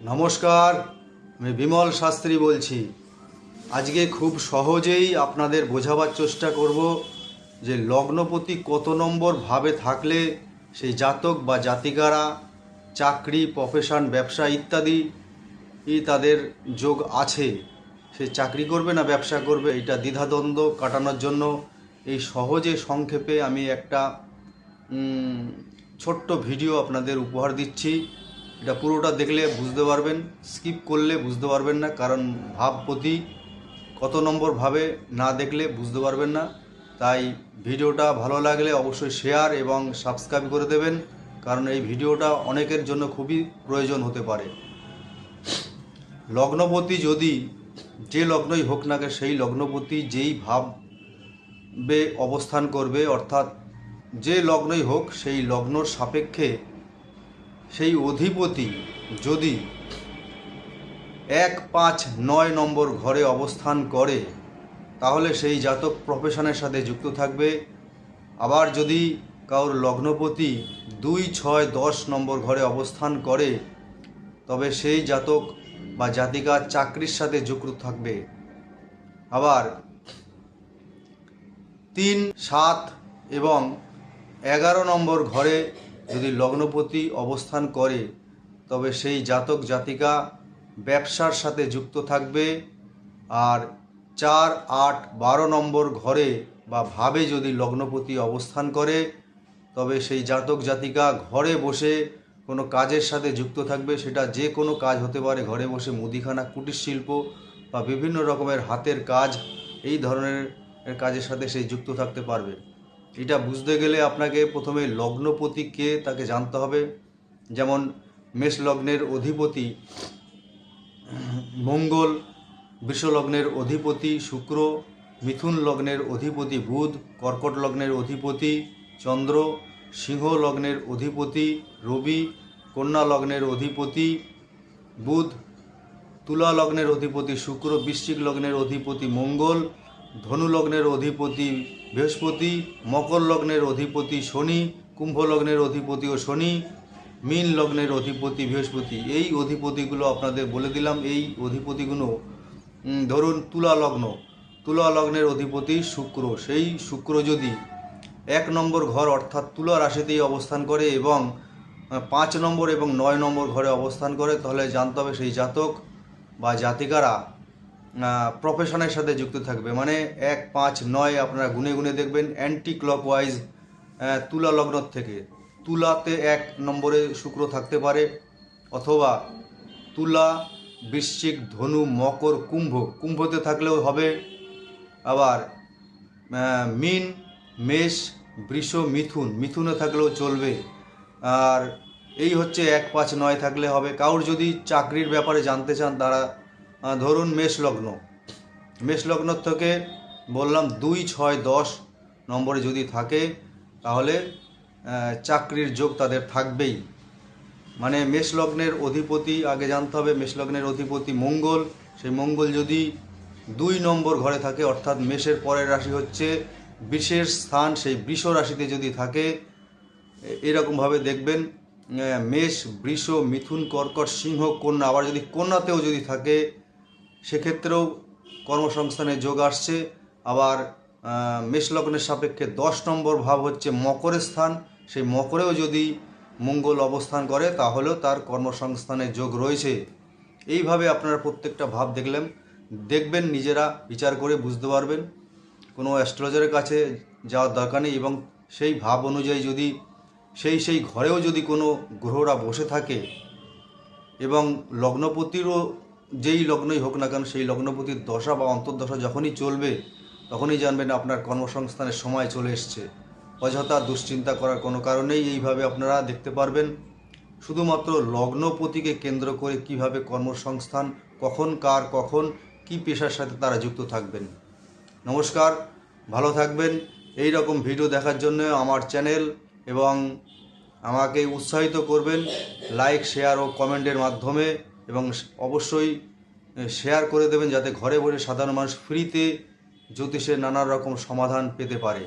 নমস্কার, আমি বিমল শাস্ত্রী বলছি। আজকে খুব সহজেই আপনাদের বোঝাবার চেষ্টা করব যে লগ্নপতি কত নম্বর ভাবে থাকলে সেই জাতক বা জাতিকারা, চাকরি প্রফেশন ব্যবসা ইত্যাদি তাদের যোগ আছে। সে চাকরি করবে না, ব্যবসা করবে, এটা দ্বিধাদ্বন্দ্ব কাটানোর জন্য এই সহজে সংক্ষেপে আমি একটা ছোট্ট ভিডিও আপনাদের উপহার দিচ্ছি। এটা পুরোটা দেখলে বুঝতে পারবেন স্কিপ করলে বুঝতে পারবেন না, কারণ ভাবপতি কত নম্বর ভাবে না দেখলে বুঝতে পারবেন না। তাই ভিডিওটা ভালো লাগলে অবশ্যই শেয়ার এবং সাবস্ক্রাইব করে দেবেন, কারণ এই ভিডিওটা অনেকের জন্য খুবই প্রয়োজন হতে পারে। লগ্নপতি যদি যে লগ্নই হোক না সেই লগ্নপতি যেই ভাববে অবস্থান করবে, অর্থাৎ যে লগ্নই হোক, সেই লগ্নর সাপেক্ষে সেই অধিপতি যদি এক পাঁচ নয় নম্বর ঘরে অবস্থান করে, তাহলে সেই জাতক প্রফেশনের সাথে যুক্ত থাকবে। আবার যদি কারোর লগ্নপতি দুই ছয় দশ নম্বর ঘরে অবস্থান করে, তবে সেই জাতক বা জাতিকা চাকরির সাথে যুক্ত থাকবে। আবার তিন সাত এবং এগারো নম্বর ঘরে যদি লগ্নপতি অবস্থান করে, তবে সেই জাতক জাতিকা ব্যবসার সাথে যুক্ত থাকবে আর চার আট বারো নম্বর ঘরে বা ভাবে যদি লগ্নপতি অবস্থান করে, তবে সেই জাতক জাতিকা ঘরে বসে কোনো কাজের সাথে যুক্ত থাকবে। সেটা যে কোনো কাজ হতে পারে, ঘরে বসে মুদিখানা, কুটির শিল্প বা বিভিন্ন রকমের হাতের কাজ, এই ধরনের কাজের সাথে সেই যুক্ত থাকতে পারবে। এটা বুঝতে গেলে আপনাকে প্রথমে লগ্নপতি কে তাকে জানতে হবে। যেমন মেষ লগ্নের অধিপতি মঙ্গল, বৃষ লগ্নের অধিপতি শুক্র, মিথুন লগ্নের অধিপতি বুধ, কর্কট লগ্নের অধিপতি চন্দ্র, সিংহ লগ্নের অধিপতি রবি, কন্যা লগ্নের অধিপতি বুধ, তুলা লগ্নের অধিপতি শুক্র, বৃশ্চিক লগ্নের অধিপতি মঙ্গল ধনু লগ্নের অধিপতি বৃহস্পতি মকর লগ্নের অধিপতি শনি কুম্ভ লগ্নের অধিপতি ও শনি মীন লগ্নের অধিপতি বৃহস্পতি। এই অধিপতিগুলো আপনাদের বলে দিলাম, এই অধিপতিগুলো ধরুন তুলা লগ্ন তুলা লগ্নের অধিপতি শুক্র। সেই শুক্র যদি এক নম্বর ঘর অর্থাৎ তুলা রাশিতেই অবস্থান করে এবং পাঁচ নম্বর এবং নয় নম্বর ঘরে অবস্থান করে, তাহলে জানতে হবে সেই জাতক বা জাতিকারা প্রফেশনের সাথে যুক্ত থাকবে। মানে এক, পাঁচ, নয় আপনারা গুনে গুনে দেখবেন অ্যান্টি ক্লকওয়াইজ তুলা লগ্ন থেকে। তুলাতে এক নম্বরে শুক্র থাকতে পারে, অথবা তুলা, বৃশ্চিক, ধনু, মকর, কুম্ভ। কুম্ভতে থাকলেও হবে আবার মিন, মেষ, বৃষ, মিথুন। মিথুনে থাকলেও চলবে। আর এই হচ্ছে এক, পাঁচ, নয় থাকলে হবে। কারোর যদি চাকরির ব্যাপারে জানতে চান, তারা ধরুন মেষ লগ্ন মেষ লগ্ন থেকে বললাম দুই ছয় দশ নম্বরে যদি থাকে, তাহলে চাকরির যোগ তাদের থাকবেই। মানে মেষ লগ্নের অধিপতি, আগে জানতে হবে মেষ লগ্নের অধিপতি মঙ্গল। সেই মঙ্গল যদি দুই নম্বর ঘরে থাকে, অর্থাৎ মেষের পরের রাশি হচ্ছে বিশেষ স্থান, সেই বৃষ রাশিতে যদি থাকে এরকমভাবে দেখবেন মেষ, বৃষ, মিথুন, কর্কট, সিংহ, কন্যা, আবার যদি কন্যাতেও যদি থাকে সেক্ষেত্রেও কর্মসংস্থানে যোগ আসছে। আবার মেষলগ্নের সাপেক্ষে দশ নম্বর ভাব হচ্ছে মকরের স্থান। সেই মকরেও যদি মঙ্গল অবস্থান করে, তাহলেও তার কর্মসংস্থানে যোগ রয়েছে। এইভাবে আপনারা প্রত্যেকটা ভাব দেখলেন। দেখবেন, নিজেরা বিচার করে বুঝতে পারবেন। কোনো অ্যাস্ট্রোলজারের কাছে যাওয়ার দরকার নেই এবং সেই ভাব অনুযায়ী যদি, সেই সেই ঘরেও যদি কোনো গ্রহরা বসে থাকে এবং লগ্নপতিরও যেই লগ্নই হোক না কেন, সেই লগ্নপতির দশা বা অন্তর্দশা যখনই চলবে, তখনই জানবেন আপনার কর্মসংস্থানের সময় চলে এসছে। অযথা দুশ্চিন্তা করার কোনো কারণেই এইভাবে আপনারা দেখতে পারবেন। শুধুমাত্র লগ্নপতিকে কেন্দ্র করে কীভাবে কর্মসংস্থান, কখন, কার, কখন, কি পেশার সাথে তারা যুক্ত থাকবেন। নমস্কার, ভালো থাকবেন। এই রকম ভিডিও দেখার জন্য আমার চ্যানেল এবং আমাকে উৎসাহিত করবেন লাইক, শেয়ার ও কমেন্টের মাধ্যমে। এবং অবশ্যই শেয়ার করে দেবেন যাতে ঘরে বসে সাধারণ মানুষ ফ্রিতে জ্যোতিষের নানা রকম সমাধান পেতে পারে।